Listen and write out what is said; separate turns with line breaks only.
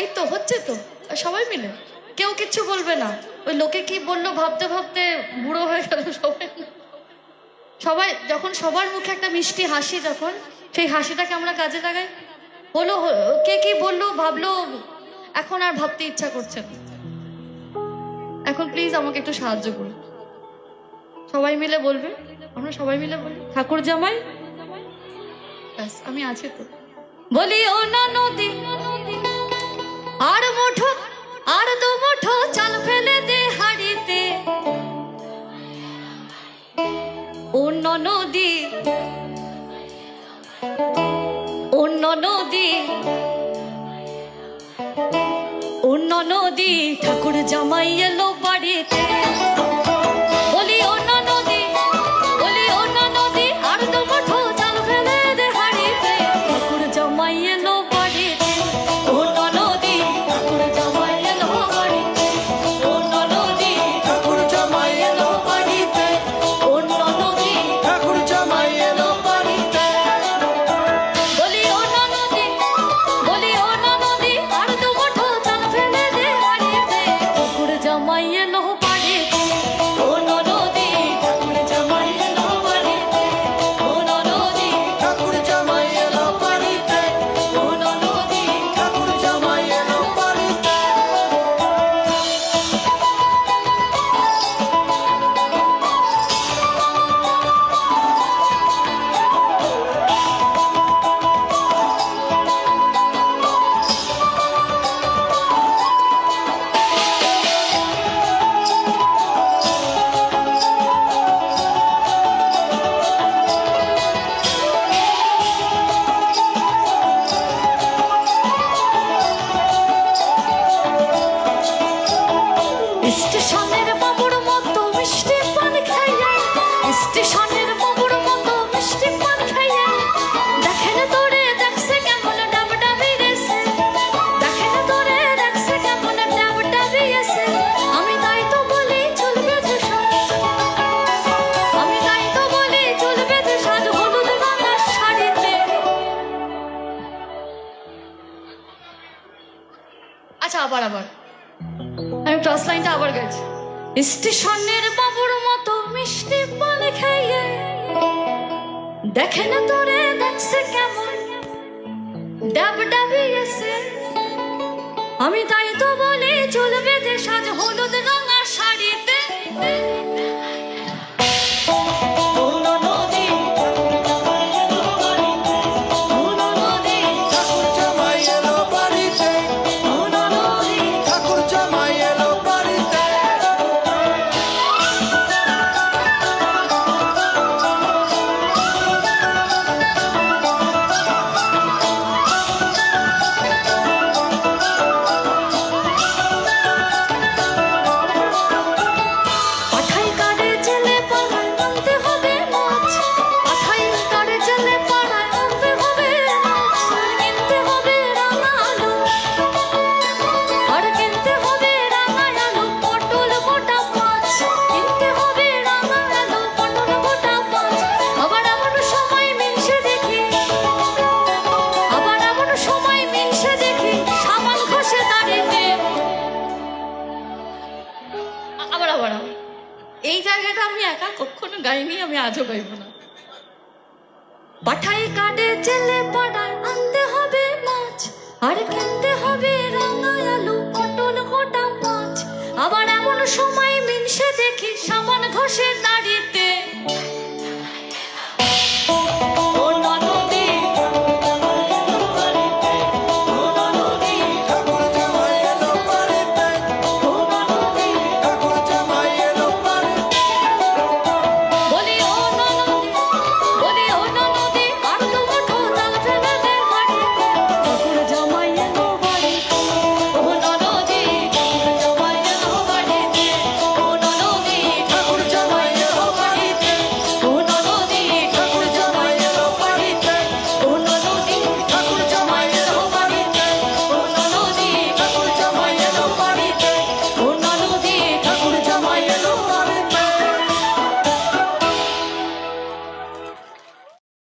এই তো, হচ্ছে তো। সবাই মিলে। কেউ কিচ্ছু বলবে না। ওই লোকে কি বলল ভাবতে ভাবতে বুড়ো হয়ে গেল সবাই। সবাই, যখন সবার মুখে একটা মিষ্টি হাসি যখন, সেই হাসিটাকে আমরা কাজে লাগাই। হলো কে কি বলল, ভাবলো, এখন আর ভাবতে ইচ্ছা করছে না। এখন প্লিজ আমাকে একটু সাহায্য করুন সবাই মিলে বলবে? আমরা সবাই মিলে বলি? ঠাকুর জামাই? ব্যাস, আমি আছি তো। বলি ও না নদী। আর মুঠো, আর দু মুঠো চাল ফেলে দে হাড়িতে। অন্য নদী অন্য নদী অন্য নদী, ঠাকুর জামাই এলো বাড়িতে। স্টেশনের বাবুর মতো মিষ্টি পান খাইয়া, স্টেশনের বাবুর মতো মিষ্টি পান খাইয়া। দেখেন তোরে দেখছে কেমন ডাব ডাবি গেছে দেখেন তোরে দেখছে কেমন ডাব ডাবি আমি তাই তো বলি চলবে যে আমি তাই তো বলি চলবে যে সাজ হলুদ রঙের শাড়িতে। আচ্ছা আবার আবার। আমি ক্লাস লাইনটা আবার স্টেশনের বাবুর মতো মিষ্টি পানে খাইয়ে দেখে না তোরে দেখছে কেমন? ডাব ডাবিয়েছে আমি তাই তো জায়গাটা আমি একা কখনো গাইনি, আমি আজও গাইব না। পাঠাই কাটে চলে পাড়ায় আনতে হবে মাছ, আর কিনতে হবে রাঙা আলু, পটল, গোটা মাছ। আবার এমন সময় মিনসে দেখি সামান ঘষে